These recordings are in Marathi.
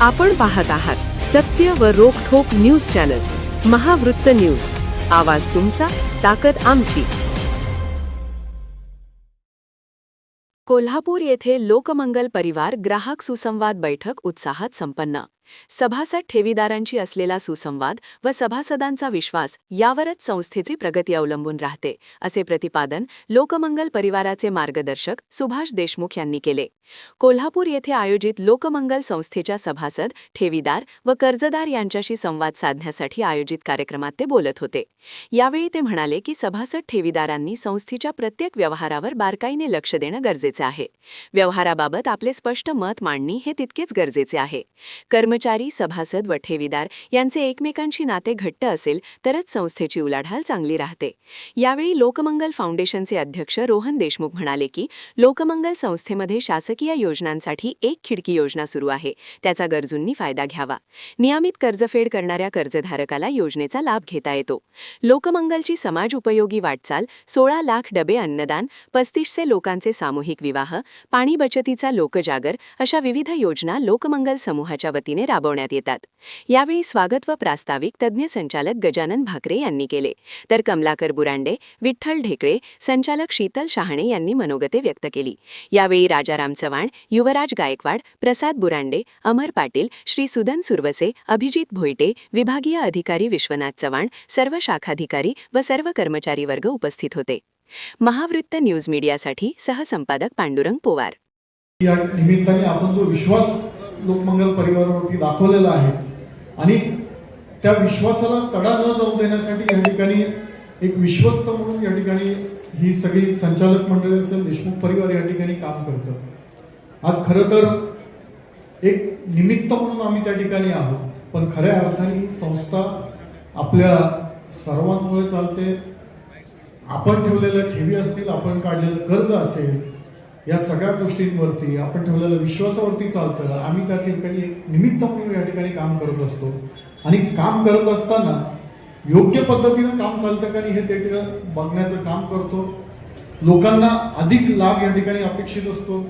आपण पाहत आहात सत्य व रोखोक न्यूज चॅनल महावृत्त न्यूज. आवाज तुमचा ताकद आमची. कोल्हापूर येथे लोकमंगल परिवार ग्राहक सुसंवाद बैठक उत्साहात संपन्न. सभासद ठेवीदारांची असलेला सुसंवाद व सभासदांचा विश्वास यावरच संस्थेची प्रगती अवलंबून राहते असे प्रतिपादन लोकमंगल परिवाराचे मार्गदर्शक सुभाष देशमुख यांनी केले. कोल्हापूर येथे आयोजित लोकमंगल संस्थेच्या सभासद ठेवीदार व कर्जदार यांच्याशी संवाद साधण्यासाठी आयोजित कार्यक्रमात ते बोलत होते. यावेळी ते म्हणाले की सभासद ठेवीदारांनी संस्थेच्या प्रत्येक व्यवहारावर बारकाईने लक्ष देणं गरजेचे आहे. व्यवहाराबाबत आपले स्पष्ट मत मांडणी हे तितकेच गरजेचे आहे. कर्मचारी सभासद व ठेवीदार यांचे एकमेकांशी नाते घट्ट असेल तरच संस्थेची उलाढाल चांगली राहते. यावेळी लोकमंगल फाउंडेशनचे अध्यक्ष रोहन देशमुख म्हणाले की लोकमंगल संस्थेमध्ये शासकीय योजनांसाठी एक खिडकी योजना सुरू आहे. त्याचा गरजूंनी फायदा घ्यावा. नियमित कर्जफेड करणाऱ्या कर्जधारकाला योजनेचा लाभ घेता येतो. लोकमंगलची समाज उपयोगी वाटचाल सोळा लाख डबे अन्नदान पस्तीसशे लोकांचे सामूहिक विवाह पाणी बचतीचा लोकजागर अशा विविध योजना लोकमंगल समूहाच्या वतीने राबवण्यात येतात. यावेळी स्वागत व प्रास्ताविक तज्ज्ञ संचालक गजानन भाकरे यांनी केले. तर कमलाकर बुरांडे विठ्ठल ढेकळे संचालक शीतल शहाणे यांनी मनोगते व्यक्त केली. यावेळी राजाराम चव्हाण युवराज गायकवाड प्रसाद बुरांडे अमर पाटील श्री सुदन सुरवसे अभिजित भोईटे विभागीय अधिकारी विश्वनाथ चव्हाण सर्व शाखाधिकारी व सर्व कर्मचारी वर्ग उपस्थित होते. महावृत्त न्यूज मीडियासाठी सहसंपादक पांडुरंग पोवार. या निमित्ताने आपण जो विश्वास लोकमंगल परिवारावरती दाखवलेलं आहे. आणि त्या विश्वासाला तडा न जाऊ देण्यासाठी या ठिकाणी एक विश्वस्त म्हणून या ठिकाणी ही सगळी संचालक मंडळी असेल देशमुख परिवार या ठिकाणी काम करतं. आज खरं तर एक निमित्त म्हणून आम्ही त्या ठिकाणी आहोत पण खऱ्या अर्थाने ही संस्था आपल्या सर्वांमुळे चालते. आपण ठेवलेल्या ठेवी असतील आपण काढलेलं कर्ज असेल या सगळ्या गोष्टींवरती आपण ठेवलेल्या विश्वासावरती चालतं आम्ही त्या ठिकाणी एक निमित्त म्हणून या ठिकाणी काम करत असतो. आणि काम करत असताना योग्य पद्धतीनं काम चालतं का नाही हे ते बघण्याचं काम करतो. लोकांना अधिक लाभ या ठिकाणी अपेक्षित असतो.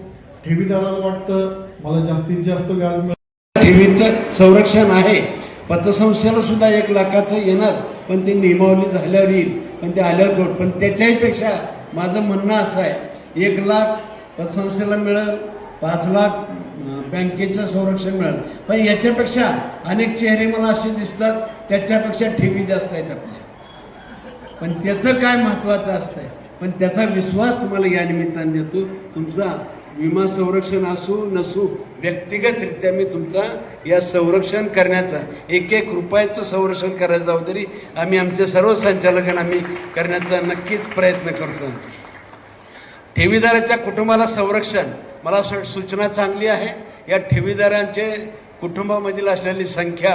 ठेवीदाराला वाटतं मला जास्तीत जास्त व्याज मिळतं ठेवीचं संरक्षण आहे. पतसंस्थेला सुद्धा एक लाखाचं येणार पण ते नियमावली झाल्यावर येईल पण ते आल्यावर पण त्याच्याही पेक्षा माझं म्हणणं असं आहे एक लाख पतसंस्थेला मिळेल पाच लाख बँकेचं संरक्षण मिळेल. पण याच्यापेक्षा अनेक चेहरे मला असे दिसतात त्याच्यापेक्षा ठेवी जास्त आहेत आपल्या पण त्याचं काय महत्त्वाचं असतंय? पण त्याचा विश्वास तुम्हाला या निमित्ताने देतो. तुमचा विमा संरक्षण असू नसू व्यक्तिगतरित्या मी तुमचा या संरक्षण करण्याचा एक एक रुपयाचं संरक्षण करायचं जबाबदारी आम्ही आमच्या सर्व संचालकांना आम्ही करण्याचा नक्कीच प्रयत्न करतो. ठेवीदाराच्या कुटुंबाला संरक्षण. मला असं सूचना चांगली आहे. या ठेवीदारांचे कुटुंबामधील असलेली संख्या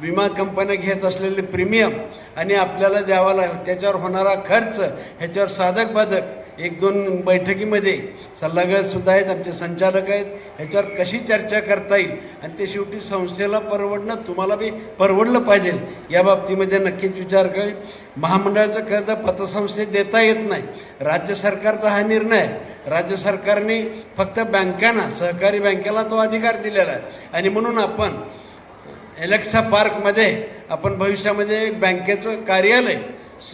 विमा कंपन्या घेत असलेले प्रीमियम आणि आपल्याला द्यावा लाग त्याच्यावर होणारा खर्च ह्याच्यावर साधक बाधक एक दोन बैठकीमध्ये सल्लागारसुद्धा आहेत आमचे संचालक आहेत. ह्याच्यावर कशी चर्चा करता येईल? आणि ते शेवटी संस्थेला परवडणं तुम्हाला बी परवडलं पाहिजे. या बाबतीमध्ये नक्कीच विचार करेल. महामंडळाचं कर्ज पतसंस्थेत देता येत नाही. राज्य सरकारचा हा निर्णय आहे. राज्य सरकारने फक्त बँकांना सहकारी बँकेला तो अधिकार दिलेला आहे. आणि म्हणून आपण एलेक्सा पार्कमध्ये आपण भविष्यामध्ये एक बँकेचं कार्यालय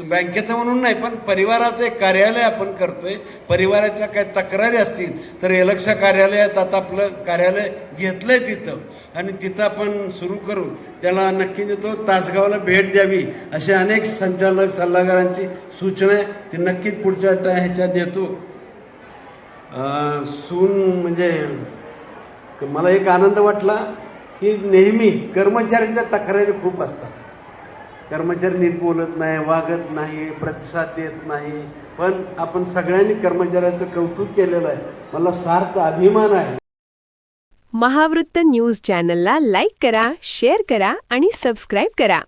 बँकेचं म्हणून नाही पण परिवाराचं एक कार्यालय आपण करतोय. परिवाराच्या काही तक्रारी असतील तर एलेक्सा कार्यालयात आता आपलं कार्यालय घेतलंय तिथं. आणि तिथं आपण सुरू करू. त्याला नक्की देतो तासगावला भेट द्यावी असे अनेक संचालक सल्लागारांची सूचना आहे. ती नक्कीच पुढच्या टा- ह्याच्यात देतो. सून म्हणजे मला एक आनंद वाटला की नेहमी कर्मचाऱ्यांच्या तक्रारी खूप असतात. कर्मचारी नीट बोलत नाही वागत नाही प्रतिसाद देत नाही. पण आपण सगळ्यांनी कर्मचाऱ्याचं कौतुक केलेलं आहे. मला सार्थ अभिमान आहे. महावृत्त न्यूज चॅनलला लाईक करा शेअर करा आणि सबस्क्राईब करा.